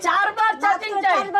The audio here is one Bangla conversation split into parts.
চারবার চার্জিং মাত্র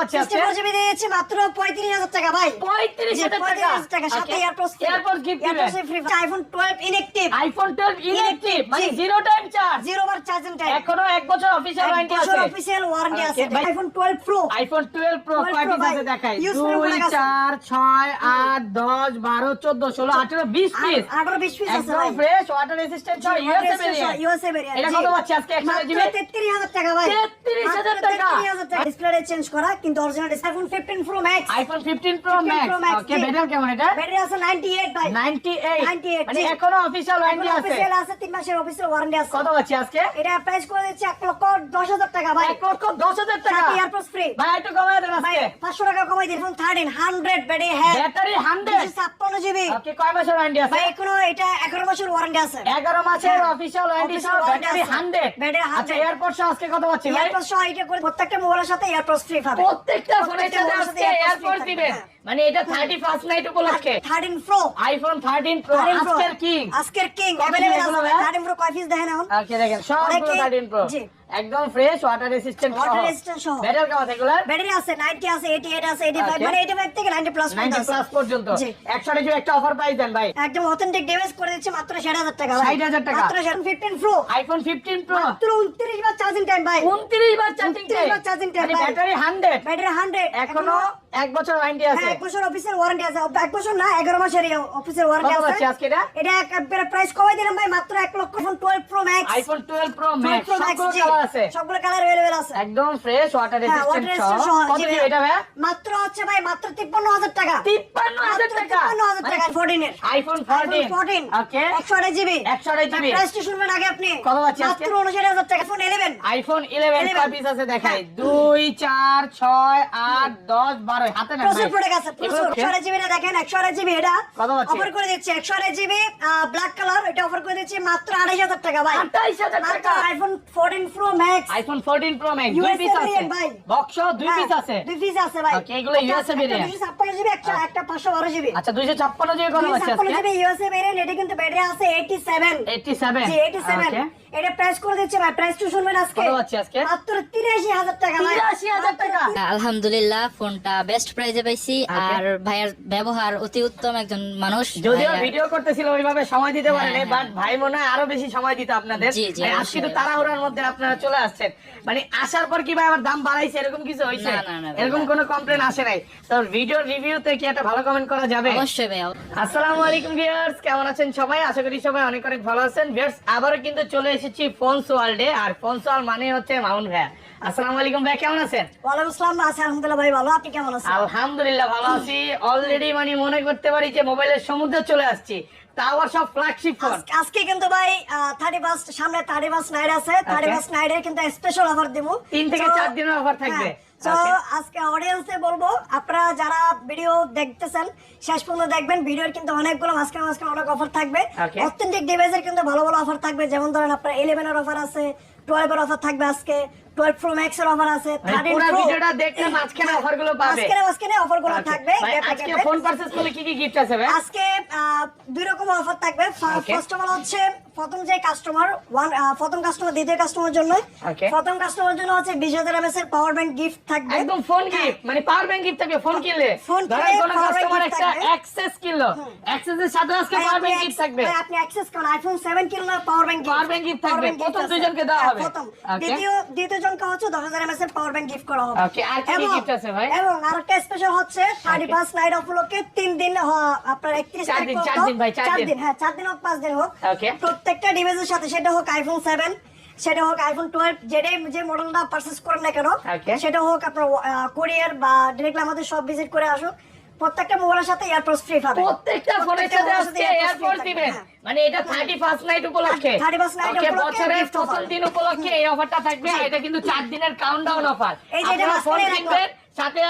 পাচ্ছি আজকে 64 জিবি দিয়েছি মাত্র 35000 টাকা ভাই। 35000 টাকা? সাথে এয়ারপোর্ট এয়ারপোর্ট গিফট দিবেন free iPhone 12 inactive iPhone 12 electric মানে জিরো টাইম চার্জ জিরো বার চার্জিং টাইম এখনও এক বছর অফিসিয়াল ওয়ারেন্টি আছে। অফিসিয়াল ওয়ারেন্টি আছে। আইফোন 12 প্রো আইফোন 12 প্রো 12 কয় Pro পিস ভাই। আছে দেখাই? 2 করে পড়ে গেছে। 4 6 8 10 12 14 16 18 20 পিস 18 20 পিস আছে একদম ফ্রেশ ওয়াটার রেজিস্ট্যান্ট সহ ইউএসএ ভেরিয়েন্ট ইউএসএ ভেরিয়েন্ট এটা কত পাচ্ছি আজকে? 100 জিবি 33000 টাকা ভাই। 33,000 টাকা। 33000 টাকা। ডিসপ্লে চেঞ্জ করা কিন্তু original iPhone 15 Pro Max iPhone 15 Pro Max okay battery কেমন এটা? ব্যাটারি আছে 98 ভাই 98 98, মানে এখনও অফিসিয়াল ওয়ারেন্টি আছে? অফিসিয়াল আছে 3 মাসের অফিসিয়াল ওয়ারেন্টি আছে। কত পাচ্ছি আজকে? এটা প্রাইস করে দিচ্ছি 1 লক্ষ 10000 টাকা ভাই। 1 লক্ষ 10000 টাকা? সাথে এয়ারপোর্ট ফ্রি ভাই একটু কমায় দেন আজকে। 500 টাকা কমাই দিন ফোন 13 100 ব্যাটারি হ্যাঁ ব্যাটারি 100 56 জিবি ওকে কয় মাসের ওয়ারেন্টি আছে? ভাই এখনও এটা 11 বছর ওয়ারেন্টি আছে। 11 মাসের। অফিসিয়াল ওয়ারেন্টি সহ ব্যাটারি 100 Battery 100 আচ্ছা এয়ারপোর্ট সহ আজকে কত সহ এটা করে প্রত্যেকটা মোবাইলের সাথে এয়ারপোর্ট ফ্রি পাবে। প্রত্যেকটা ফোনের প্রত্যেকটা সাথে মোবাইলের আজকে AirPods এয়ারপোর্ট free দিবেন থাকবে, মানে এটা 31 নাইট উপলক্ষে 13 প্রো আইফোন 13 প্রো 13 Pro। আজকের কিং আজকের কিং কত अवेलेबल এগুলো আছে ভাই? 13 প্রো কয় পিস দেখেন এখন ওকে দেখেন সবগুলো অনেকে- 13 প্রো জি। একদম fresh water resistant water resistant সহ। ব্যাটারি কেমন এগুলো ব্যাটারি আছে 90 আছে 88 আছে 85 মানে 85 থেকে 90 প্লাস 90 প্লাস পর্যন্ত। জি। 100 টাকা একটা অফার পাই দেন ভাই। একদম অথেন্টিক ডিভাইস করে দিচ্ছে মাত্র 60000 টাকা ভাই। 60,000 টাকা। মাত্র 15 প্রো আইফোন 15 প্রো মাত্র 29 বার চার্জিং টাইম ভাই। 29 বার চার্জিং টাইম 29 বার চার্জিং ভাই। ব্যাটারি 100 ব্যাটারি 100 এখনও এক বছর ওয়ারেন্টি আছে হ্যাঁ এক বছর অফিসের ওয়ারেন্টি আছে এক বছর না 11 মাসের অফিসের ওয়ারেন্টি কত আছে পাচ্ছি আজকে এটা? এটা একবারে প্রাইস কমাই দিলাম ভাই মাত্র 1 লক্ষ phone 12 pro max iPhone 12 pro 12 max pro max সবগুলো জি কালার আছে সবগুলো কালার अवेलेबल আছে একদম ফ্রেশ ওয়াটার হ্যাঁ ওয়াটার রেসিস্ট্যান্ট সহ কত জি দিবে ভাই। এটা ভাই মাত্র হচ্ছে ভাই মাত্র 53000 টাকা 53000 টাকা 53000 টাকা 14 এর iPhone iPhone 14 14 okay 128 GB 128 GB প্রাইসটা শুনবেন আগে আপনি কত পাচ্ছি আজকে? মাত্র 59000 টাকা ফোন 11 আইফোন 11 11 কয় পিস আছে দেখাই হ্যাঁ। 2 4 6 8 10 12 হাতে না প্রচুর প্রোডাক্ট আছে প্রচুর। 128 জিবি দেখেন 128 জিবি এটা? অফার করে দিচ্ছি 128 জিবি ব্ল্যাক কালার এটা অফার করে দিচ্ছি মাত্র 28000 টাকা ভাই। 28000 মাত্র টাকা। IPhone 14 Pro Max iPhone 14 Pro Max দুই পিস আছে। ভাই। বক্স দুই হ্যাঁ, পিস আছে। দুই পিস আছে ভাই। এগুলো USA variant। 256 জিবি একটা একটা 512 জিবি আচ্ছা 256 জিবি কত 256 আজকে? জিবি ইউএসএ ভেরিয়েন্ট এটা কিন্তু ব্যাটারি আছে 87 87 জি 87 ওকে এটা প্রাইস করে দিচ্ছে ভাই প্রাইস টু শুনবেন আজকে। কত পাচ্ছি আজকে? 83000 টাকা ভাই। 83000 টাকা। আলহামদুলিল্লাহ ফোনটা বেস্ট প্রাইজে পাইছি। আর ভাইয়ের ব্যবহার অতি উত্তম একজন মানুষ। যদিও ভিডিও করতেছিল ওইভাবে সময় দিতে পারেনি হ্যাঁ, বাট ভাই মনে হয় আরও বেশি সময় দিত আপনাদের। জি, জি, মানে আজকে তো তাড়াহুড়ার মধ্যে আপনারা চলে আসছেন। মানে আসার পর কি ভাই আবার দাম বাড়াইছে এরকম কিছু হয়েছে না, না, না, ভাই, এরকম কোনো কমপ্লেন আসে নাই। তো ভিডিওর রিভিউতে কি একটা ভালো কমেন্ট করা যাবে? অবশ্যই ভাইয়া আসসালামু আলাইকুম ভিউয়ার্স কেমন আছেন সবাই? আশা করি সবাই অনেক অনেক ভালো আছেন। ভিউয়ার্স আবারও কিন্তু চলে এসেছি ফোনস ওয়ার্ল্ডে আর ফোনস ওয়ার্ল্ড মানে হচ্ছে মামুন ভাইয়া। আসসালামু আলাইকুম ভাই কেমন আছেন? ওয়ালাইকুম আসসালাম আছি আলহামদুলিল্লাহ ভাই ভালো। আপনি কেমন আছেন? আলহামদুলিল্লাহ ভালো আছি। অলরেডি মানে মনে করতে পারি যে মোবাইলের সমুদ্রে চলে আসছি। তা আবার সব ফ্ল্যাগশিপ ফোন আজকে- কিন্তু ভাই থার্টি ফার্স্ট সামনে থার্টি ফার্স্ট নাইট আছে। থার্টি ফার্স্ট নাইটের কিন্তু স্পেশাল অফার দিব তিন থেকে চার দিনের অফার থাকবে। হ্যাঁ, তো আজকে অডিয়েন্সে বলব আপনারা যারা ভিডিও দেখতেছেন শেষ পর্যন্ত দেখবেন ভিডিওর কিন্তু অনেকগুলো মাঝখানে মাঝখানে অনেক অফার থাকবে। অথেন্টিক ডিভাইসের কিন্তু ভালো ভালো অফার থাকবে। যেমন ধরেন আপনার ইলেভেন এর অফার আছে টুয়েলভ এর অফার থাকবে আজকে টুয়েলভ প্রো ম্যাক্স এর অফার আছে মানে থার্টিন প্রো ভিডিওটা দেখলে মাঝখানে অফারগুলো পাবে। মাঝখানে মাঝখানে অফারগুলো থাকবে ভাই, gap এ আজকে ফোন পারচেজ করলে কি কি গিফট আছে ভাই? আজকে আহ, দুই রকম অফার থাকবে। ফার্স্ট অফ অল হচ্ছে প্রথম যে কাস্টমার ওয়ান প্রথম কাস্টমার দ্বিতীয় কাস্টমার জন্য। প্রথম কাস্টমার জন্য হচ্ছে বিশ হাজার এমএস এর পাওয়ার ব্যাংক গিফট থাকবে। একদম ফোন গিফট মানে পাওয়ার ব্যাংক গিফট থাকবে ফোন কিনলে। ফোন কিনলে কোন কাস্টমার একটা অ্যাক্সেস কিনলো। অ্যাক্সেসের সাথে আজকে পাওয়ার ব্যাংক গিফট থাকবে। ভাই, আপনি অ্যাক্সেস করুন। আইফোন সেভেন কিনলে power bank Power bank gift থাকবে। প্রথম দুইজনকে দেওয়া হবে। প্রথম। দ্বিতীয় দ্বিতীয় জনকে হচ্ছে দশ হাজার এমএস এর পাওয়ার ব্যাংক গিফট করা হবে। Okay, আর কি gift আছে ভাই? এবং আরেকটা স্পেশাল হচ্ছে থার্টি Okay. ফার্স্ট নাইট উপলক্ষে তিন দিন আপনার একত্রিশ চার দিন, চার দিন ভাই, চার দিন। হ্যাঁ চার দিন হোক পাঁচ দিন হোক। Okay. প্রত্যেকটা ডিভাইসের সাথে সেটা হোক আইফোন সেভেন সেটা হোক আইফোন টুয়েলভ যেটাই যে মডেলটা পারচেস করেন না কেন সেটা হোক আপনার কোরিয়ার বা ডিরেক্টলি আমাদের সব ভিজিট করে আসুক প্রত্যেকটা মোবাইলের সাথে এয়ারপোর্ট ফ্রি পাবে প্রত্যেকটা ফোনের সাথে আজকে এয়ারপোর্ট দিবেন। হ্যাঁ। মানে এটা থার্টি ফার্স্ট নাইট উপলক্ষে। 31st night Okay, উপলক্ষে বছরের প্রথম দিন উপলক্ষে এই অফারটা থাকবে। এটা কিন্তু চার দিনের কাউন্টডাউন অফার এই যে এটা ফোন কিনবেন সাথে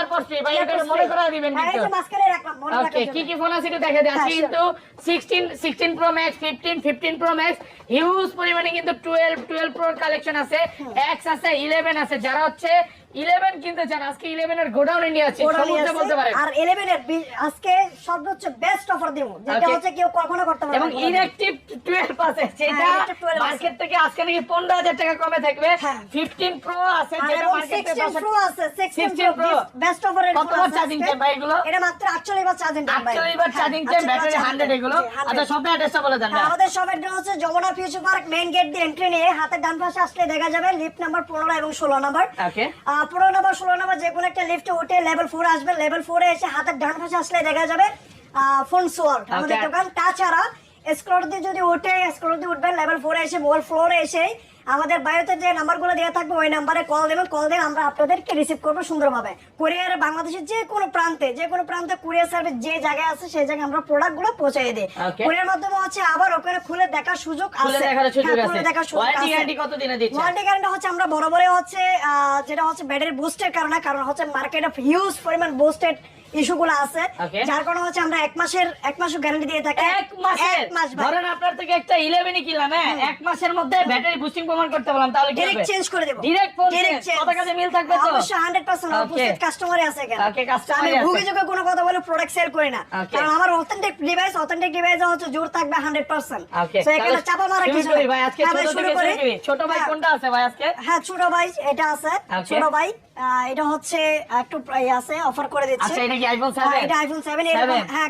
ভাই এটা মনে করা দিবেন কিন্তু। ওকে কি কি ফোন আছে একটু দেখে হ্যাঁ, কিন্তু 16 16 Pro Max 15 15 Pro Max huge পরিমাণে কিন্তু 12 12 প্রো কালেকশন আছে। এক্স আছে 11 আছে। যারা হচ্ছে 11 কিনতে চান আজকে 11 এর গোডাউন নিয়ে। বলতে পারেন আর 11 এর আজকে সর্বোচ্চ বেস্ট অফার দেব যেটা হচ্ছে কেউ কখনো করতে পারবে এবং। ইনঅ্যাক্টিভ 12 আছে যেটা হ্যাঁ, Inactive 12 আছে। মার্কেট থেকে আজকে নাকি 15000 টাকা কমে থাকবে হ্যাঁ। 15 প্রো আছে যেটা এবং মার্কেটে 16 আছে 16 16 Pro Pro। বেস্ট কত বার charging time ভাই এগুলো? এটা মাত্র 48 বার চার্জিং টাইম ভাই 48 বার চার্জিং টাইম ব্যাটারি 100 এগুলো আচ্ছা সব অ্যাড্রেসটা বলে দেন হ্যাঁ, আমাদের শপের হচ্ছে Jamuna Future Park main gate দিয়ে এন্ট্রি নিয়ে হাতের ডান পাশে আসলে দেখা যাবে লিফট নাম্বার পনেরো এবং ষোলো নাম্বার ওকে পনেরো নম্বর ষোলো নম্বর যে কোনো একটা লিফটে উঠে লেভেল ফোর আসবে লেভেল ফোরে এসে হাতের ডান পাশে আসলে দেখা যাবে ফোন সোয়াল আমাদের দোকান। তাছাড়া স্ক্রোল দিয়ে যদি উঠে স্ক্রোল দিয়ে উঠবেন লেভেল ফোরে এসে মোবাইল ফ্লোরে এসে আমাদের বায়োতে যে নাম্বারগুলো দেওয়া থাকবে ওই নাম্বারে কল দেবেন। কল দিয়ে আমরা আপনাদেরকে রিসিভ করব সুন্দরভাবে। কুরিয়ারে বাংলাদেশের যে কোনো প্রান্তে যে কোনো প্রান্তে কুরিয়ার সার্ভিস যে জায়গায় আছে সেই জায়গায় আমরা প্রোডাক্টগুলো পৌঁছে দিই. কুরিয়ার মাধ্যমে হচ্ছে আবার ওখানে খুলে দেখার সুযোগ আছে। হ্যাঁ, খুলে দেখার সুযোগ ওয়ারেন্টি আছে। গ্যারান্টি ওয়ারেন্টি হচ্ছে আমরা বরাবরই হচ্ছে যেটা হচ্ছে ব্যাটারি বুস্টের কারণে কারণ হচ্ছে মার্কেটে হিউজ পরিমাণ বুস্টেড ইস্যুগুলো আছে। যার কারণে হচ্ছে আমরা এক মাসের এক মাসের গ্যারান্টি দিয়ে থাকি। এক মাসের? মাস ধরেন আপনার থেকে একটা 11 কিনলাম হ্যাঁ? এক মাসের মধ্যে ব্যাটারি বুস্টিং প্রমাণ করতে বললাম তাহলে ডাইরেক্ট চেঞ্জ করে দেব। Change। change। কত কাজে মিল থাকবে তো? অবশ্যই 100% উপস্থিত কাস্টমারই আছে এখানে। Okay, customer আমি। ভুগে যুগে কোনো কথা বলে প্রোডাক্ট সেল করি না। কারণ আমার অথেন্টিক ডিভাইস অথেন্টিক ডিভাইসে হচ্ছে জোর থাকবে 100% ওকে সো এখানে চাপা মারা কিছু ভাই আজকে হ্যাঁ ছোট থেকে ভাই হ্যাঁ। কোনটা আছে ভাই আজকে? হ্যাঁ ছোট ভাই এটা আছে। ছোট ভাই এটা হচ্ছে একটু আছে অফার করে দিচ্ছে। আচ্ছা এটা কি আইফোন হ্যাঁ, 7 এটা আইফোন 7 এর Seven? হ্যাঁ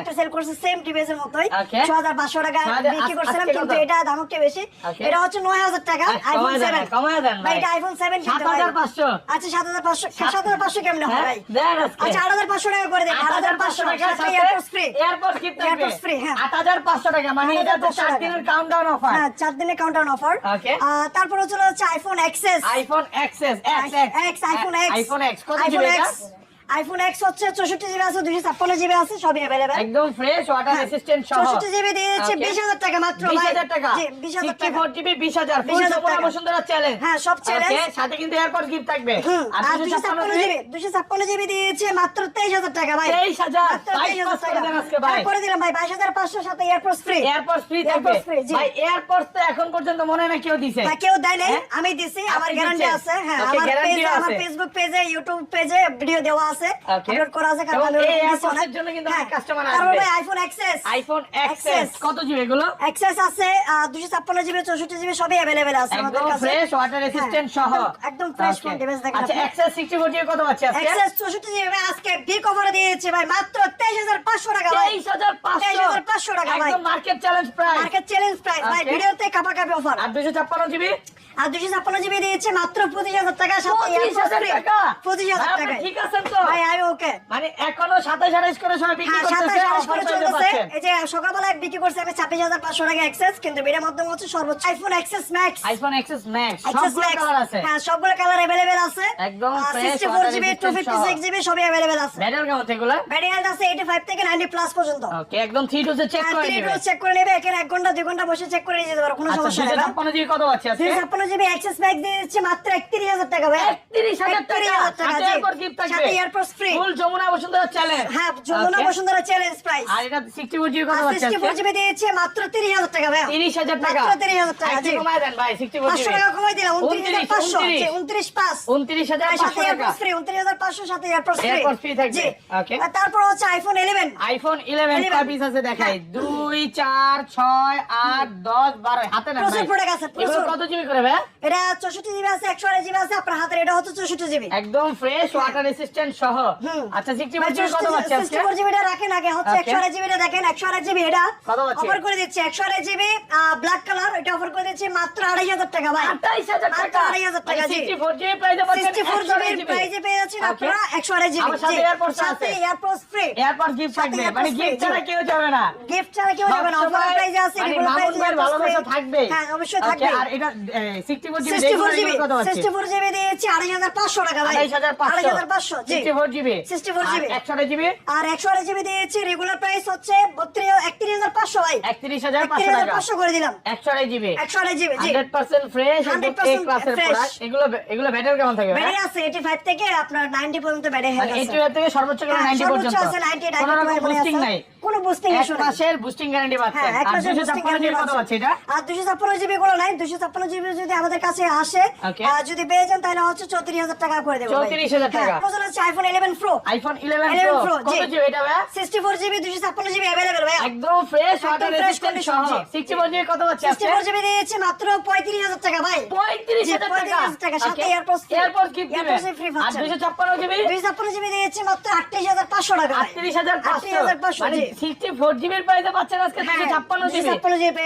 একটা সেল করছে সেম ডিভাইসের মতোই। 6500 টাকা বিক্রি করছিলাম কিন্তু এটা দাম একটু বেশি। এটা হচ্ছে 9000 টাকা আইফোন 7 কমায় দেন ভাই। এটা আইফোন 7 7500 আচ্ছা 7500 7500 কেমনে হয় হ্যাঁ, ভাই? আচ্ছা 8500 টাকা করে দেন 8500 টাকা ফ্রি Airpods free, হ্যাঁ। 8500 টাকা মানে এটা তো 8500 চার টাকা। দিনের কাউন্টডাউন অফার হ্যাঁ চার দিনের কাউন্টার অফার. তারপর হচ্ছে iPhone XS iPhone XS X X iPhone X iPhone X কত আইফোন জিবি এটা এক্স আইফোন এক্স হচ্ছে চৌষট্টি জিবি আছে দুইশো ছাপ্পান্ন জিবি আছে সবই অ্যাভেলেবেল একদম ফ্রেশ ওয়াটার রেসিস্ট্যান্ট সহ। চৌষট্টি জিবি দিয়েছে Okay. বিশ হাজার টাকা মাত্র ভাই। 20000 টাকা? বিশ হাজার টাকা। 64 জিবি 20000 ফুল 20,000 সম্পূর্ণ টাকা। বসুন্ধরা চ্যালেঞ্জ হ্যাঁ, সব challenge। সাথে কিন্তু এয়ারপোর্ট গিফট থাকবে। আর আর 256 দুশো ছাপ্পান্ন জিবি দুশো ছাপ্পান্ন জিবি দিয়েছে মাত্র তেইশ হাজার টাকা ভাই। 23,000 মাত্র বাইশ 23,000 পাস করে দেন আজকে টাকা হ্যাঁ, করে দিলাম ভাই বাইশ হাজার পাঁচশো সাথে ফ্রি ফ্রি থাকবে। ভাই তো এখন পর্যন্ত মনে হয় না কেউ দিছে। হ্যাঁ, কেউ দেয় নাই হ্যাঁ? আমি দিছি আমার গ্যারান্টি আছে হ্যাঁ আমার পেজে আমার ফেসবুক পেজে ইউটিউব পেজে ভিডিও দেওয়া আছে। Okay. আপলোড করা আছে কারণ অনেক। জন্য কিন্তু হ্যাঁ, অনেক customer তারপর আসবে। আইফোন এক্সএস আইফোন এক্সএস কত জিবি এগুলো এক্সএস আছে দুশো ছাপ্পান্ন জিবি চৌষট্টি জিবি সবই অ্যাভেলেবেল আছে আমাদের কাছে ফ্রেশ ওয়াটার রেসিস্ট্যান্ট হ্যাঁ, সহ একদম- ফ্রেশ. ফোন ডিভাইস দেখেন আচ্ছা এক্সএস 64 জিবি কত পাচ্ছি আজকে এক্সএস চৌষট্টি জিবি ভাই আজকে বিগ অফারে দিয়েছে ভাই মাত্র তেইশ হাজার পাঁচশো টাকা ভাই 23500 23,500 টাকা ভাই। একদম market challenge price market challenge price ভাই. ভিডিওতে কাপা কাপি অফার আর 256 জিবি আর দুশো ছাপ্পান্ন জিবি দিয়েছে মাত্র পঁচিশ হাজার টাকা পঁচিশ হাজার টাকা? পঁচিশ হাজার ভাই, আপনি টাকা ঠিক আছেন তো? ভাই আমি ওকে। মানে এখনও সাতাশ আঠাশ করে সবাই বিক্রি হ্যাঁ করতেছে সাতাশ আঠাশ অফার করে চলতেছে। এই যে সকালবেলা বিক্রি করছে আমি ছাব্বিশ হাজার পাঁচশো টাকা এক্সেস কিন্তু এর মাধ্যমে হচ্ছে সর্বোচ্চ iPhone XS Max iPhone XS Max সবগুলো কালার আছে। হ্যাঁ সবগুলো কালার অ্যাভেলেবেল আছে। একদম sixty four GB two fifty six GB সবই অ্যাভেলেবেল আছে। ব্যাটারি কেমন এগুলো? ব্যাটারি হেলথ আছে এইটি ফাইভ থেকে নাইনটি প্লাস পর্যন্ত। ওকে একদম থ্রি টু চেক করে নেবে। চেক করে নেবে এখানে এক ঘণ্টা দুই ঘণ্টা বসে চেক করে নিয়ে যেতে পারো কোনো আচ্ছা সমস্যা নেই ছাপ্পান্ন জিবি কত ছাপ্পান্ন জিবি ম্যাক্স দিয়ে দিচ্ছে মাত্র একত্রিশ হাজার টাকা ভাই 31,000 টাকা, 31,000 টাকা, সাথে AirPods free full Jamuna Bashundhara challenge হ্যাঁ যমুনা বসুন্ধরা চ্যালেঞ্জ প্রাইস আর এটা সিক্সটি ফোর জিবি কত সিক্সটি ফোর জিবি দিয়েছে মাত্র তিরিশ হাজার টাকা ভাই তিরিশ হাজার টাকা। মাত্র 30,000 টাকা, জি। দেন ভাই সিক্সটি ফোর পাঁচশো টাকা কমাই দিলাম উনত্রিশ হাজার পাঁচশো উনত্রিশ। উনত্রিশ পাঁচ। উনত্রিশ হাজার সাথে টাকা। এয়ারপোর্ট ফ্রি উনত্রিশ হাজার পাঁচশো সাথে এয়ারপোর্ট ফ্রি free থাকবে. আর তারপর হচ্ছে iPhone eleven iPhone eleven 11 piece আছে দেখাই। দুই চার ছয় আট দশ বারো হাতে নেন প্রচুর ভাই। আছে, প্রচুর। কত জিবি করে ভাই? এটা চৌষট্টি জিবি আছে একশো আড়াই জিবি আছে আপনার হাতের এটা হচ্ছে চৌষট্টি জিবি। একদম ফ্রেশ ওয়াটার রেসিস্ট্যান্ট সহ। আচ্ছা সিক্সটি ফোর জিবি কত পাচ্ছি আজকে জিবিটা রাখেন আগে হচ্ছে Okay. একশো আড়াই জিবিটা দেখেন একশো আড়াই জিবি এটা কত পাচ্ছি? অফার করে দিচ্ছে একশো আড়াই জিবি ব্ল্যাক কালার এটা অফার করে দিচ্ছে মাত্র আড়াই হাজার টাকা ভাই। আঠাইশ হাজার মাত্র টাকা। আড়াই হাজার টাকা জি। সিক্সটি ফোর জিবি প্রাইসে পাচ্ছেন 64 জিবির 128 পেয়ে যাচ্ছেন আপনারা 128 জিবি। সাথে AirPods আছে। এয়ারপোর্টস ফ্রি এরপর গিফট থাকবে। মানে গিফট ছাড়া কেউ যাবে না। গিফট ছাড়া কেউ যাবে না। অফার সময় আছে মানে রেগুলার মামুন ভালোবাসা থাকবে। হ্যাঁ অবশ্যই থাকবে। আর এটা 64 জিবি 64 জিবি কত আছে 64 জিবি দিয়েছি 2500 টাকা ভাই। 2500 64 জিবি। 64 জিবি। 128 জিবি? আর 128 জিবি দিয়েছি রেগুলার প্রাইস হচ্ছে 31500 ভাই। 31500 টাকা। 31500 করে দিলাম। 128 জিবি। 128 জিবি জি। 100% ফ্রেশ 100% ক্লাসের প্রোডাক্ট এগুলো এগুলো ব্যাটারি কেমন থাকবে ব্যাটারি আছে 85 থেকে আপনার 90 পর্যন্ত ব্যাটারি 80 গেছে। থেকে সর্বোচ্চ করে 90 সর্বোচ্চ আছে 90 কোনো রকম 92 বুস্টিং নাই। কোনো বুস্টিং ইস্যু নাই। মাসের বুস্টিং গ্যারান্টি পাচ্ছেন। আর 256 জিবি কত guarantee এটা? আর 256 জিবি গুলো নাই 256 জিবি যদি যদি আমাদের কাছে আসে যদি পেয়ে যান তাহলে হচ্ছে চৌত্রিশ হাজার টাকা করে দেবো চৌত্রিশ হাজার হ্যাঁ, টাকা। হচ্ছে iPhone eleven pro iPhone eleven pro sixty four GB দুশো ছাপ্পান্ন জিবি অ্যাভেলেবেল ভাই একদম ফ্রেশ সিক্সটি ফোর জিবি কত হচ্ছে সিক্সটি ফোর জিবি দিয়েছে মাত্র পঁয়ত্রিশ হাজার টাকা ভাই। পঁয়ত্রিশ হাজার টাকা। সাথে কি ফ্রি দুশো ছাপ্পান্ন জিবি দুশো ছাপ্পান্ন জিবি দিয়েছে মাত্র আটত্রিশ হাজার পাঁচশো টাকা আটত্রিশ হাজার আটত্রিশ হাজার পাঁচশো সিক্সটি ফোর জিবির প্রাইসে পাচ্ছেন আজকে হ্যাঁ, ছাপ্পান্ন জিবি ছাপ্পান্ন জিবি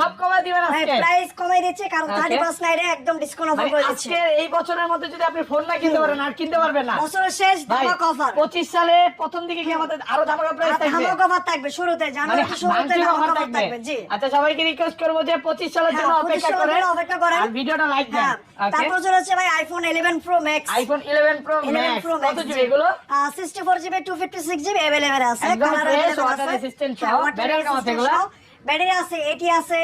সব কমায় দিবেন হ্যাঁ, প্রাইস কমাই দিচ্ছে কারণ থার্টি Okay. 31 নাইটে একদম ডিসকাউন্ট অফার মানে করে দিচ্ছে আজকে এই বছরের মধ্যে যদি আপনি ফোন না কিনতে পারেন আর কিনতে পারবেন না বছরের শেষ ভাই ধামাকা অফার 25 সালে প্রথম দিকে কি আমাদের আরো ধামাকা প্রাইস থাকবে ধামাকা অফার থাকবে শুরুতে মানে জানুয়ারি শুরুতে ভাঙচুর ধামাকা অফার অফার থাকবে থাকবে জি আচ্ছা সবাইকে রিকোয়েস্ট করবো যে 25 সালের জন্য হ্যাঁ, 25 অপেক্ষা সালের করেন জন্য অপেক্ষা করেন। আর ভিডিওটা লাইক দেন হ্যাঁ ওকে তারপর চলে হচ্ছে ভাই iPhone 11 pro max iPhone 11 pro 11 max pro কত ম্যাক্স জিবি এগুলো 64 জিবি 256 জিবি अवेलेबल আছে একদম কালার fresh, अवेलेबल water আছে resistant হ্যাঁ, সহ। water ব্যাটারি কেমন আছে resistant এগুলা? ব্যাটারি আছে এটি আছে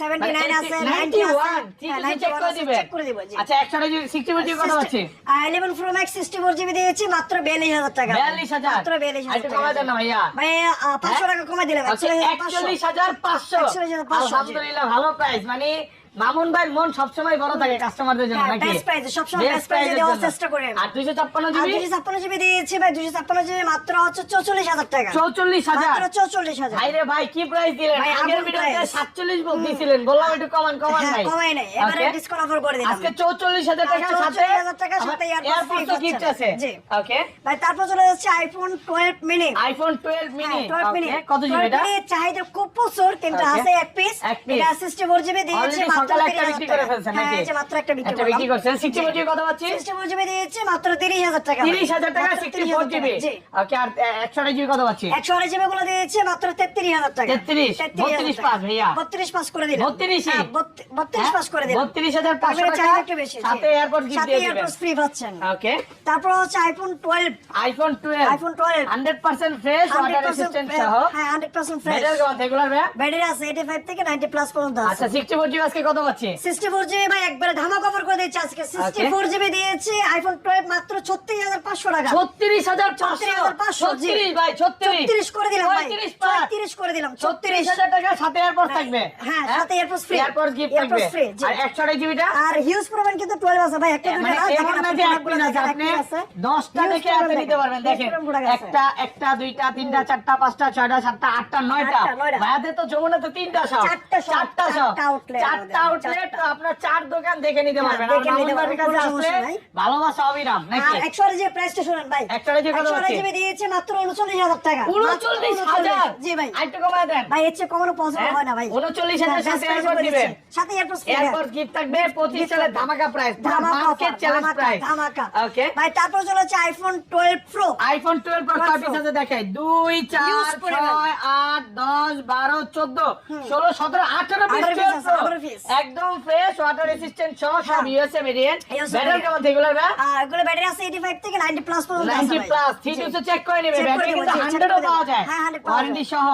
79 আছে 91 ঠিক হ্যাঁ, চেক করে দিবেন। চেক করে দিব জি। আচ্ছা 164 জিবি কত আছে 11 প্রো ম্যাক্স 64 জিবি দিয়েছি মাত্র 42000 টাকা। 42000 মাত্র 42000 টাকা। কমা দেন ভাইয়া। ভাই 500 টাকা কমা দিলাম আচ্ছা 41500 41500 41,500 আলহামদুলিল্লাহ ভালো প্রাইস মানে মামুন ভাই মন সবসময় বড় থাকে কাস্টমারদের জন্য হ্যাঁ, নাকি? price এ, সবসময় price এর দেওয়ার চেষ্টা করি আর 256 জিবি 256 জিবি দিয়েছি ভাই 256 জিবি মাত্র হচ্ছে 44000 টাকা। 44000 মাত্র 44000 ভাই রে ভাই কি প্রাইস দিলেন? ভাই, আগের ভিডিওতে 47 বল দিছিলেন বললাম একটু কমান কমান হ্যাঁ ভাই। কমাই নাই। এবারে ডিসকাউন্ট অফার করে দিলাম। আজকে 44000 টাকা সাথে 44,000 টাকার সাথে AirPods free গিফট আছে। জি। ওকে ভাই তারপর চলে যাচ্ছে আইফোন 12 মিনি আইফোন 12 মিনি হ্যাঁ, 12 মিনি কত জিবি এটা? চাহিদা খুব প্রচুর কিন্তু আছে এক পিস। এটা 64 জিবি দিয়েছে সকালে একটা বিক্রি করে ফেলছেন নাকি? এই মাত্র একটা বিক্রি একটা বিক্রি করছেন। 64 জিবি কত পাচ্ছি? 64 জিবি দিয়েছে মাত্র 30000 টাকা। 30000 টাকা 64 জিবি? ওকে আর 100 জিবি কত পাচ্ছি? 128 জিবি গুলো দিয়েছে মাত্র 33000 টাকা। 33, 32 পাস ভাইয়া। 32 পাস করে দিলাম। 32 32 পাস করে দিলাম। 32500 টাকা একটু বেশি সাথে এয়ারপোর্ট গিফট দিয়ে দিবেন। এয়ারপোর্টস ফ্রি পাচ্ছেন। ওকে তারপর হচ্ছে iPhone 12 iPhone 12 iPhone 12 100% fresh water resistant সহ। হ্যাঁ 100% ফ্রেশ ব্যাটারি কেমন রেগুলার ভাই ব্যাটারি আছে 85 থেকে 90 প্লাস পর্যন্ত আচ্ছা 64 জিবি আজকে কত পাচ্ছি? 64 জিবি ভাই একবারে ধামাকা অফার করে দিচ্ছে আজকে। 64 জিবি দিয়েছে আইফোন 12 মাত্র 36500 টাকা। 36500 36 ভাই 36 34 করে দিলাম ভাই। 35 করে দিলাম 36000 টাকা সাথে এয়ারপোর্ট থাকবে। হ্যাঁ, সাথে AirPods free। এয়ারপোর্ট গিফট থাকবে। AirPods free, জি। আর 100 জিবিটা আর হিউজ প্রবলেম কিন্তু 12 আছে ভাই একটা মানে এমন না যে এক প্রোডাক্টগুলো পিস আছে দেখেন, আপনি এক piece আছে। 10টা Huge হাতে নিতে পারবেন দেখেন। একটা একটা দুইটা তিনটা চারটা পাঁচটা ছয়টা সাতটা আটটা নয়টা। ভাইয়াদের তো যমুনাতে তিনটা চারটা চারটা চারটা আমাদের, আউটলেট আপনার চার দোকান দেখে নিতে হ্যাঁ, পারবেন। দেখে নিতে পারবেন, কাছে কোনো আসলে সমস্যা নাই। ভালোবাসা অবিরাম নাকি? আর 100 যে প্রাইসটা শুনেন ভাই একটা যে কত আছে? জিবি দিয়েছে মাত্র 39000 টাকা। মাত্র 39000 জি ভাই। আরেকটু কমায় দেন। ভাই এর চেয়ে কমানো পসিবল হ্যাঁ? হয় না ভাই। 39 হাজার হ্যাঁ, সাথে এয়ারপোর্ট দিবেন। সাথে এয়ারপোর্ট এয়ারপোর্ট গিফট থাকবে 25 সালের ধামাকা প্রাইস মার্কেট চ্যালেঞ্জ প্রাইস ধামাকা। ওকে ভাই তারপর চলে হচ্ছে আইফোন 12 প্রো আইফোন 12 প্রো কয় পিস আছে দেখাই। 2 4 Huge পরিমাণ। 6 8 10 12 14 16 17 18 পিস 18 piece আছে, 12 18 piece। একদম ফ্রেশ ওয়াটার রেসিস্ট্যান্ট সহ সব হ্যাঁ। ইউএসএ ভেরিয়েন্ট ব্যাটারি কেমন এগুলো ভাই এগুলো ব্যাটারি আছে 85 থেকে 90 প্লাস পর্যন্ত 90 প্লাস ঠিক আছে চেক করে নেবে। ব্যাটারি কিন্তু 100 ও পাওয়া যায়। হ্যাঁ, 100 ওয়ারেন্টি সহ।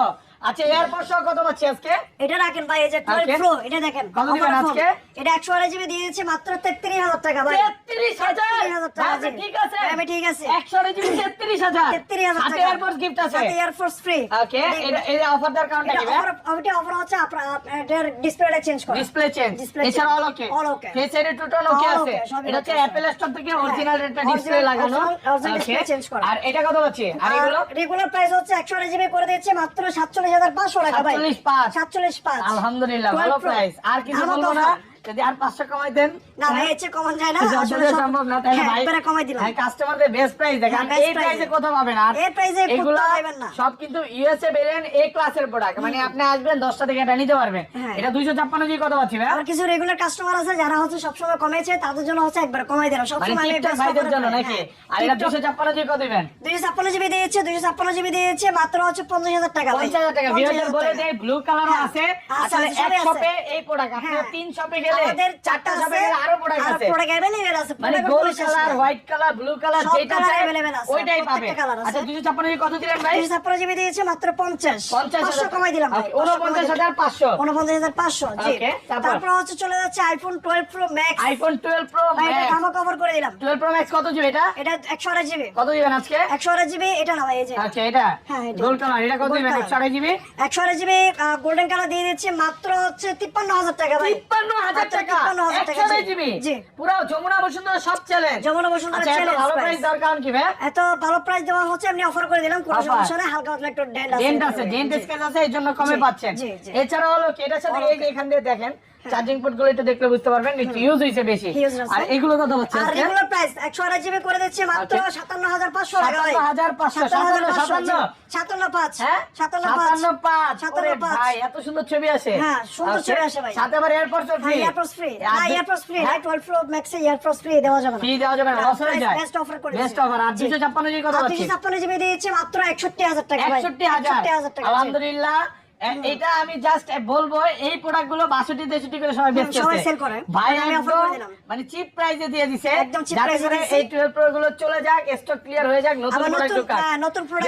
আচ্ছা এয়ারপোর্ট সহ কত পাচ্ছি আজকে? এটা রাখেন ভাই এই যে 12 প্রো এটা দেখেন কত দিবেন আজকে? এটা 128 জিবি দিয়েছে মাত্র 33000 টাকা ভাই। 33000 33,000 টাকা, আচ্ছা, ঠিক আছে। আমি ঠিক আছে। 100 জিবি 33000 33000 সাথে টাকা। এয়ারপোর্ট গিফট আছে। সাথে এয়ারফোর্স ফ্রি ওকে এই অফার দেওয়ার কারণটা কি ভাই ওটা অফার হচ্ছে আপনার আপনার ডিসপ্লেটা চেঞ্জ করা। ডিসপ্লে চেঞ্জ এছাড়া all okay All okay। Face total okay আছে। এটা হচ্ছে অ্যাপল স্টোর থেকে অরিজিনাল একটা ডিসপ্লে লাগানো original- original Okay? display change করা। আর এটা কত পাচ্ছি আর এগুলো? রেগুলার প্রাইস হচ্ছে 128 জিবি করে দিচ্ছে মাত্র 47500 টাকা ভাই। 47,500 আলহামদুলিল্লাহ ভালো প্রাইস আর কিছু বলব না। যদি আর পাঁচশো কমাই দেন না ভাই এর চেয়ে কমান যায় না আসলে সম্ভব না তাহলে হ্যাঁ, ভাই একবারে কমাই দিলাম। ভাই কাস্টমারদের বেস্ট প্রাইস দেখেন হ্যাঁ, এই প্রাইসে কোথাও পাবেন আর এই price এগুলো পাবেন না। সব কিন্তু ইউএসএ ভেরিয়েন্ট এ ক্লাসের প্রোডাক্ট মানে আপনি আসবেন 10টা থেকে এটা নিতে পারবেন। হ্যাঁ। এটা 256 জি কত পাচ্ছি ভাই আমার কিছু রেগুলার কাস্টমার আছে যারা হচ্ছে সবসময় কমেছে তাদের জন্য হচ্ছে একবার কমাই দিলাম মানে সবসময় আমি ভাইদের জন্য নাকি? হ্যাঁ, আর এটা 256 জি কত দিবেন। দুইশো ছাপ্পান্ন জিবি দিয়েছে দুইশো ছাপ্পান্ন জিবি দিয়েছে মাত্র হচ্ছে পঞ্চাশ হাজার টাকা ভাই। 50000 টাকা 50,000 বলে দেয় ব্লু কালারও হ্যাঁ, আছে আছে, আসলে এক শপে এই প্রোডাক্ট আপনি হ্যাঁ। তিন শপে গেলে আমাদের চারটা চারটা শপে আছে, গেলে আরও প্রোডাক্ট আছে product available আছে, মানে gold colour white colour blue colour যেটা চাই available আছে, ওইটাই পাবে। প্রত্যেকটা colour আছে। আচ্ছা 256 কত দিলেন ভাই? দুইশো ছাপ্পান্ন জিবি দিয়েছে মাত্র পঞ্চাশ। 50 কমাই দিলাম ভাই, Okay, পাঁচশো কমাই দিলাম। 49500 উনপঞ্চাশ হাজার পাঁচশো জি। তারপর? তারপর হচ্ছে চলে যাচ্ছে iPhone twelve pro max iPhone 12 pro ভাই এটা ম্যাক্স কভার করে দিলাম। 12 প্রো ম্যাক্স কত জিবি এটা? এটা একশো জিবি কত দিবেন আজকে? একশো আঠাশ জিবি এটা না ভাই এই যে। আচ্ছা এটা? হ্যাঁ, গোল্ড কালার এটা কত দিবেন? 128 জিবি একশো আঠাশ জিবি গোল্ডেন কালার দিয়ে দিচ্ছে মাত্র হচ্ছে তিপ্পান্ন হাজার টাকা ভাই। 53000 মাত্র টাকা। 53,000 টাকা, 128 জি। জিবি। পুরো যমুনা বসুন্ধরা সব চ্যালেঞ্জ যমুনা বসুন্ধরা আচ্ছা ভালো প্রাইস দেওয়ার কারণ কি ভাই? এত ভালো প্রাইস দেওয়া হচ্ছে এমনি অফার করে দিলাম কোনো। সমস্যা নেই হালকা পাতলা একটু ডেন্ট আছে। ডেন্ট আছে ডেন্ট স্কেচ আছে এই জন্য কমে পাচ্ছেন। এছাড়া হলো কি এটার সাথে এই যে এখান দিয়ে দেখেন চার্জিং পোর্টগুলো একটু দেখলে বুঝতে পারবেন একটু ইউজ হইছে বেশি। আর এগুলো কত হচ্ছে আর? প্রাইস জিবি করে দিচ্ছে মাত্র Okay. সাতান্ন হাজার পাঁচশো টাকা ভাই। 57,500, সাতান্ন হাজার 57, পাঁচশো, জি। সাতান্ন পাঁচ হ্যাঁ? সাতান্ন পাঁচ 57 সাতান্ন ওরে পাঁচ। ভাই এত সুন্দর ছবি আসে হ্যাঁ, সুন্দর ছবি আসে ভাই। সাথে আবার এয়ারপোর্ট হ্যাঁ ফ্রি এয়ারপোর্টস ফ্রি না এয়ারপোর্টস ফ্রি না টুয়েলভ প্রো ম্যাক্সে এয়ারপোর্টস ফ্রি দেওয়া যাবে না। ফ্রি দেওয়া যাবে না। লস হয়ে যায়। বেস্ট অফার করে বেস্ট অফার আর 256 জি কত আর পাচ্ছি জিবি দিয়েছে মাত্র একষট্টি হাজার টাকা ভাই। 61000 টাকা আলহামদুলিল্লাহ। এটা আমি জাস্ট বলব এই প্রোডাক্টগুলো বাষট্টি তেষট্টি করে সবাই বেচতেছে। করে। ভাই আমি offer করে দিলাম। মানে চিপ প্রাইসে দিয়ে দিছে। যাতে করে এই 12 প্রো গুলো চলে যাক স্টক ক্লিয়ার হয়ে যাক নতুন প্রোডাক্ট নতুন, ঢোকাক। হ্যাঁ,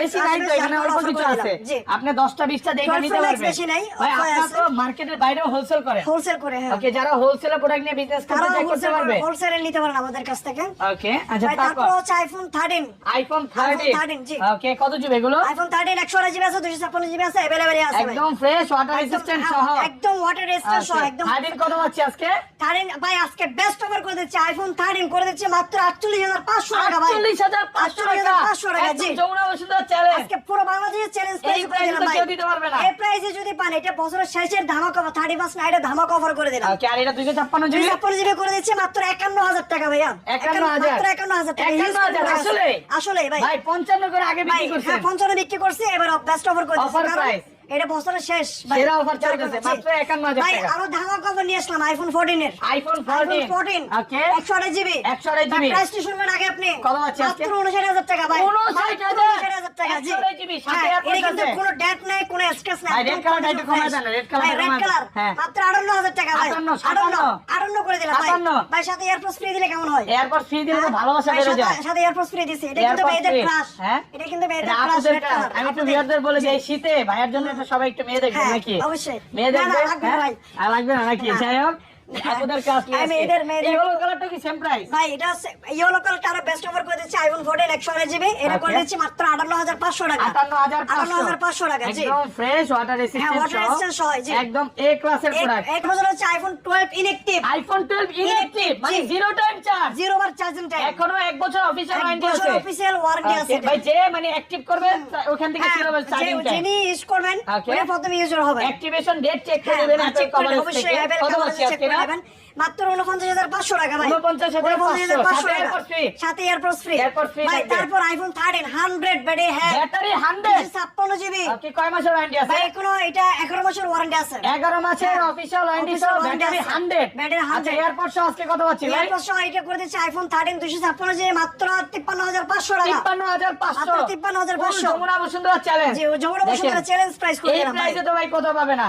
বেশি নাই তো এখানে অল্প কিছু আছে। আপনি 10টা 20টা দেখে নিতে পারবেন। বেশি নাই, ভাই আপনারা তো মার্কেটের বাইরেও হোলসেল করেন হোলসেল করে হ্যাঁ। ওকে যারা হোলসেলে প্রোডাক্ট নিয়ে বিজনেস করতে চায় করতে পারবে। হোলসেলে নিতে পারেন আমাদের কাছ থেকে। ওকে আচ্ছা তারপর হচ্ছে আইফোন থার্টিন আইফোন iPhone 13 13 জি। ওকে কত জিবি এগুলো? আইফোন থার্টিন একশো আঠাশ জিবি আছে দুশো ছাপ্পান্ন জিবি আছে অ্যাভেলেবেল আছে একদম ফ্রেশ ওয়াটার হ্যাঁ, সহ। একদম ওয়াটার রেজিস্টার সহ একদম থার্টিন কত পাচ্ছি আজকে? থার্টিন ভাই আজকে বেস্ট অফার করে দিচ্ছে আইফোন থার্টিন করে দিচ্ছে মাত্র আটচল্লিশ হাজার পাঁচশো টাকা ভাই। আটচল্লিশ হাজার পাঁচশো টাকা। 48,500 টাকা, জি। যমুনা বসুন্ধরা চ্যালেঞ্জ আজকে পুরো বাংলাদেশের চ্যালেঞ্জ price তো কেউ দিতে পারবে না। এই প্রাইসে যদি পান এটা বছরের শেষের ধামাকা অফার থার্টি ফার্স্ট নাইটে ধামাকা অফার করে দিলাম। ওকে আর এটা দুইশো ছাপ্পান্ন দুই জিবি ছাপ্পান্ন জিবি করে দিচ্ছে মাত্র একান্ন হাজার টাকা ভাইয়া। একান্ন হাজার? মাত্র একান্ন হাজার টাকা। একান্ন হাজার আসলে? আসলে ভাই। ভাই পঞ্চান্ন করে আগে বিক্রি করছেন হ্যাঁ পঞ্চান্ন বিক্রি করছে এবার বেস্ট অফার করে দিচ্ছে কারণ price। এটা বছরের শেষ। সেরা যার চলতেছে, মাত্র 51,000 ভাই আরও ধামাকা অফার নিয়ে আসলাম আইফোন ফোরটিন এর। IPhone iPhone 14 okay. একশো আঠাশ জিবি 128 GB প্রাইসটি শুনবেন আগে আপনি। কত আজকে? মাত্র উনষাট হাজার টাকা ভাই। 59,000 টাকা জি। 128 GB, সাথে হ্যাঁ, কিন্তু কোনো ডেট নাই কোনো স্ক্র্যাচ নাই red একদম colour কমায় দেন, কমায় দেন। colour, হ্যাঁ। মাত্র আটান্ন হাজার টাকা ভাই। 58, আটান্ন 57 আটান্ন করে দিলাম ভাই। 58 ভাই সাথে এয়ারপোর্ট ফ্রি দিলে কেমন হয়? এয়ারপোর্ট ফ্রি দিলে হ্যাঁ? ভালোবাসা বেড়ে যায়। সাথে এয়ারপোর্ট ফ্রি দিছে। এটা কিন্তু মেয়েদের ক্রাশ হ্যাঁ? এটা কিন্তু মেয়েদের ক্রাশ। আমি আপুদের- ভিউয়ারদের বলে জি। যে এই শীতে ভাইয়ের জন্য তো সবাই একটু মেয়ে দেখবেন হ্যাঁ, নাকি অবশ্যই। মেয়ে দেখবে হ্যাঁ? আর লাগবে না নাকি যাই হোক আপুদের কাজ হ্যাঁ, মেয়েদের- মেয়েদের- এই কালারটা কি সেম প্রাইস ভাই এটা ইয়েলো কালারটা আরও বেস্ট অফার করে দিচ্ছে আইফোন 14 128 জিবি এটা করে দিচ্ছি মাত্র 58500 টাকা। 58500 টাকা জি। একদম ফ্রেশ ওয়াটার হ্যাঁ, রেসিস্ট্যান্ট সহ, জি। একদম এ ক্লাসের প্রোডাক্ট এক বছর হচ্ছে আইফোন 12 ইনঅ্যাক্টিভ আইফোন 12 ইনঅ্যাক্টিভ মানে জিরো টাইম চার্জ জিরো বার চার্জিং টাইম এখনও এক বছর অফিসিয়াল এক ওয়ারেন্টি আছে। অফিসিয়াল ওয়ারেন্টি আছে। ভাই যে মানে অ্যাক্টিভ করবে ওখান থেকে হ্যাঁ, টাইম যিনি ইউজ করবেন উনি প্রথমে ইউজার হবে। অ্যাক্টিভেশন ডেট চেক করে হ্যাঁ, নেবেন হ্যাঁ, অ্যাপল check করে কভারেজ থেকে। কত coverage পাচ্ছি পাবেন আজকে করে না নেবেন। মাত্র 49500 টাকা ভাই 49,500 49,500 সাথে টাকা। সাথে এয়ারপোর্টস ফ্রি ভাই তারপর আইফোন 13 100 ব্যাটারি হ্যাঁ ব্যাটারি 100 56 জিবি কয় মাসের ওয়ারেন্টি আছে? ভাই কোনো এটা 11 বছর ওয়ারেন্টি আছে। 11 মাসের হ্যাঁ। অফিসিয়াল ওয়ারেন্টি সহ ব্যাটারি আছে। 100 Battery 100 আচ্ছা এয়ারপড সহ আজকে কত পাচ্ছি ভাই। এয়ারপোর্ট এটা করে দিচ্ছে আইফোন 13 256 জিবি মাত্র 53500 টাকা। 53500 মাত্র 53,500 Jamuna Bashundhara challenge Jamuna Bashundhara challenge price করে এই প্রাইসে তো ভাই কত পাবে না।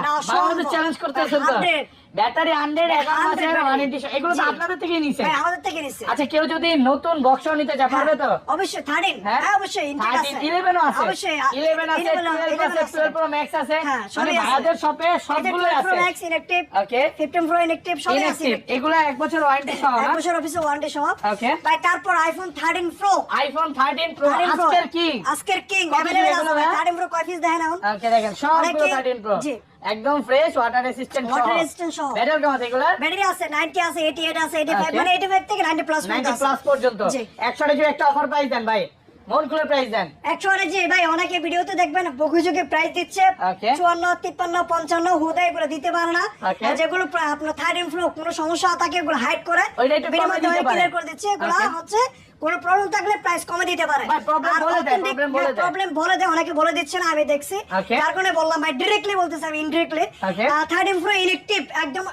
চ্যালেঞ্জ করতে 100 ব্যাটারি 100 11 100 মাসের battery। ওয়ারেন্টি এগুলো তো জি। আপনাদের থেকেই নিছে ভাই আমাদের থেকে নিচ্ছে আচ্ছা কেউ যদি নতুন বক্স নিতে চায় পারবে তো অবশ্যই 13 হ্যাঁ হ্যাঁ অবশ্যই ইনটেক আছে 11 ও আছে অবশ্যই 11 আছে 11 12 আছে 12 প্রো ম্যাক্স আছে হ্যাঁ, মানে সবই আছে। ভাইদের শপে সবগুলো আছে pro max inactive okay 15 pro inactive সবই আছে ইনঅ্যাক্টিভ এগুলো এক বছর ওয়ারেন্টি সহ এক না বছর অফিসে ওয়ারেন্টি সহ Okay. ভাই তারপর iPhone 13 pro iPhone 13 pro 13 Pro। আজকের কি আজকের কিং কত अवेलेबल এগুলো আছে ভাইয়া? 13 প্রো কয় পিস দেখেন এখন ওকে দেখেন সবগুলো অনেকেই- 13 প্রো জি। একদম fresh water resistant water resistant সহ। ব্যাটারি কেমন আছে এগুলো ব্যাটারি আছে 90 আছে 88 আছে 85 মানে 85 থেকে 90 প্লাস 90 প্লাস পর্যন্ত। জি। 100 জন্য একটা অফার প্রাইস দেন ভাই মন খুলে প্রাইস দেন। একশো ভাই অনেকে ভিডিওতে দেখবেন প্রাইস দিচ্ছে। চুয়ান্ন তিপ্পান্ন পঞ্চান্ন হুদাই এগুলো দিতে পারে না। যেগুলো আপনার কোনো সমস্যা থাকে এগুলো হাইড করে। ক্লিয়ার করে দিচ্ছে। এগুলো হচ্ছে কোনো প্রবলেম থাকলে প্রাইস কমে দিতে পারে। বলে দেয়, problem বলে দেয়। প্রবলেম বলে দেয় অনেকে বলে দিচ্ছে না আমি দেখছি. তার কারণে বললাম ভাই ডিরেক্টলি বলতেছি আমি ইনডিরেক্টলি. থার্ড ইনফ্লো ইলেকট্রিভ একদম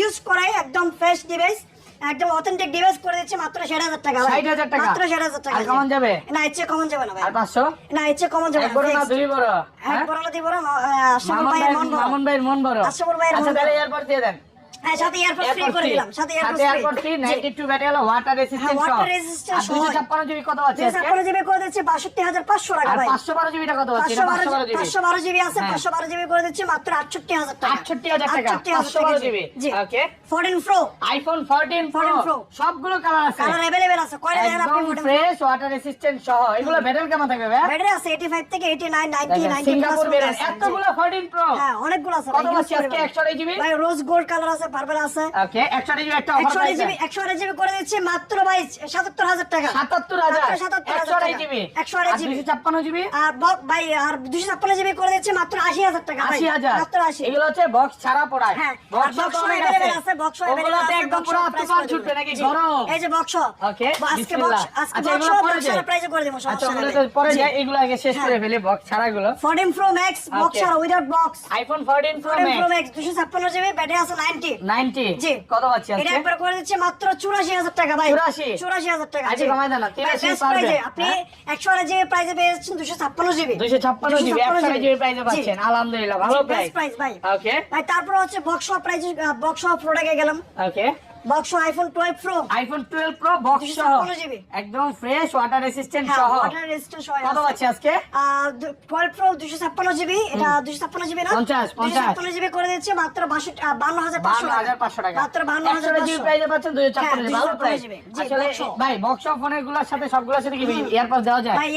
ইউজ করাই একদম ফ্রেশ ডিভাইস একদম অথেন্টিক ডিভাইস করে দিচ্ছে মাত্র ষাট হাজার টাকা ভাই। 60,000 টাকা? মাত্র ষাট হাজার টাকা আর কমন যাবে? না ইচ্ছে কমন যাবে না ভাই আর পাঁচশো না ইচ্ছে কমন যাবে না বড় না দুই বড় হ্যাঁ? এক বড় না দুই বড় আশরাফুল ভাইয়ের মন বড়। মামুন ভাইয়ের মন বড় আশরাফুল ভাইয়ের আচ্ছা তাহলে বড়। এয়ারপোর্ট দিয়ে দেন হ্যাঁ সাথে এয়ারপোর্ট ফ্রি করে দিলাম সাথে সাথে এয়ারপোর্ট এয়ারপোর্ট ফ্রি 92 ব্যাটারি হলো ওয়াটার রেসিস্ট্যান্ট হ্যাঁ, সহ water resistant আর সহ। 256 জিবি কত আছে আজকে? আপনারা জিবি করে দিচ্ছে বাষট্টি হাজার পাঁচশো টাকা ভাই। 512 জিবিটা কত আছে? 512 জিবি পাঁচশো বারো জিবি আছে হ্যাঁ। পাঁচশো বারো জিবি করে দিচ্ছে মাত্র আটষট্টি হাজার টাকা। 68,000 টাকা, 512 জিবি। জি Okay. প্রো আইফোন 14 প্রো সবগুলো কালার আছে। কালার অ্যাভেলেবেল আছে কয়টা দেখেন আপনি একদম ফ্রেশ ওয়াটার রেসিস্ট্যান্ট সহ। এগুলো ব্যাটারি কেমন থাকবে ভাই ব্যাটারি আছে এইটি ফাইভ থেকে এইটি নাইন নাইনটি দেখেন, নাইনটি সিঙ্গাপুর বেরেন এতগুলো 14 প্রো হ্যাঁ অনেকগুলো আছে কত আছে আজকে? 128 জিবি ভাই রোজ গোল্ড কালার আছে পার্পল আছে। ওকে 128 জিবি একটা অফার একশো আড়াই জিবি একশো আড়াই জিবি করে দিচ্ছে মাত্র ভাই সাতাত্তর হাজার টাকা। 77000 মাত্র 77,000 128 জিবি একশো আড়াই জিবি 256 জিবি আর ব- ভাই আর দুশো ছাপ্পান্ন জিবি করে দিচ্ছে মাত্র আশি হাজার টাকা ভাই। 80000 মাত্র আশি। এগুলো হচ্ছে বক্স ছাড়া পড়ায়। হ্যাঁ বক্স আছে। আছে, box আছে, একদম পুরো price ছুটবে নাকি গরম। এই যে বক্স ওকে আজকে বক্স আজকে বক্স বক্স করে দেবো আচ্ছা পরে এগুলো আগে শেষ করে ফেলি বক্স ছাড়া গুলো 14 প্রো ম্যাক্স বক্স. আর without box iPhone 14 pro max 256 GB battery আছে 90 90 জি। কত পাচ্ছি এটা একবার করে দিচ্ছে মাত্র 84000 টাকা ভাই। 84 84000 টাকা আজকে। দেন 83 পারবে। আপনি হ্যাঁ? 100 জিবি প্রাইসে পেয়ে যাচ্ছেন 256 জিবি। 256 GB 100 GB. প্রাইসে পাচ্ছেন। আলহামদুলিল্লাহ ভালো প্রাইস প্রাইস ভাই। ওকে ভাই তারপর হচ্ছে বক্স প্রাইস বক্স প্রোডাক্টে গেলাম। Okay box iPhone 12 pro iPhone 12 pro box সহ। 256 একদম ফ্রেশ ওয়াটার রেসিস্ট্যান্ট সহ। ওয়াটার রেজিস্ট্যান্ট সহ। কত পাচ্ছি আজকে? টুয়েলভ প্রো দুশো ছাপ্পান্ন জিবি এটা দুশো ছাপ্পান্ন জিবি না? 50, 50 ছাপ্পান্ন জিবি করে দিচ্ছে মাত্র বাষট্টি বান্ন হাজার পাঁচশো বান্ন হাজার পাঁচশো টাকা। মাত্র বান্ন হাজার একশো জিবি প্রাইসে পাচ্ছেন দুই ছাপ্পান্ন হ্যাঁ, জিবি ভালো প্রাইস আসলে ভাই বক্স ফোনেরগুলোর সাথে সবগুলোর সাথে কি এয়ারপড দেওয়া যায়? ভাই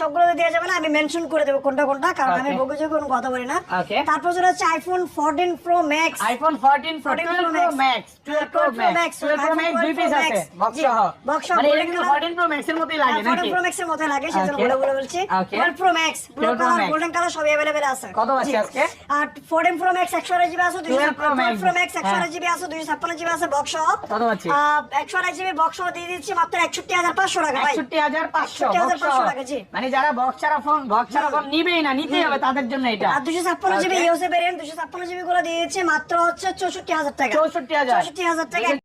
সবগুলো দেওয়া যাবে না আমি মেনশন করে দেবো কোনটা কোনটা কারণ আমি. বগুজে কোনো কথা বলি না। তারপর যেটা হচ্ছে iPhone fourteen pro max iPhone 14 pro 14 12 pro max 12 pro max pro max দুই পিস আছে বক্স সহ। Box সহ, মানে এটা কিন্তু 14 প্রো ম্যাক্স এর মতোই লাগে নাকি? ফোরটিন প্রো ম্যাক্সের মতো লাগে সেজন্য বলে বলে বলছি। Okay. Pro max blue colour golden colour সবই অ্যাভেলেবেল আছে। কত আছে আজকে? আর ফোরটিন প্রো ম্যাক্স একশো আড়াই জিবি আছে 12 প্রো ম্যাক্স একশো হ্যাঁ। আড়াই জিবি আছে দুইশো ছাপ্পান্ন জিবি আছে বক্স সহ। কত পাচ্ছি একশো জিবি বক্স সহ দিয়ে দিচ্ছি মাত্র একষট্টি হাজার পাঁচশো টাকা ভাই। 61500 61,500 টাকা, জি। মানে যারা বক্স ছাড়া ফোন বক্স ছাড়া ফোন নিবেই না নিতেই হবে তাদের জন্য এটা। আর দুশো ছাপ্পান্ন জিবি ইউসে ভেরিয়েন্ট জিবি গুলো দিয়ে দিচ্ছে মাত্র হচ্ছে চৌষট্টি হাজার টাকা। 64000 চৌষট্টি হাজার টাকা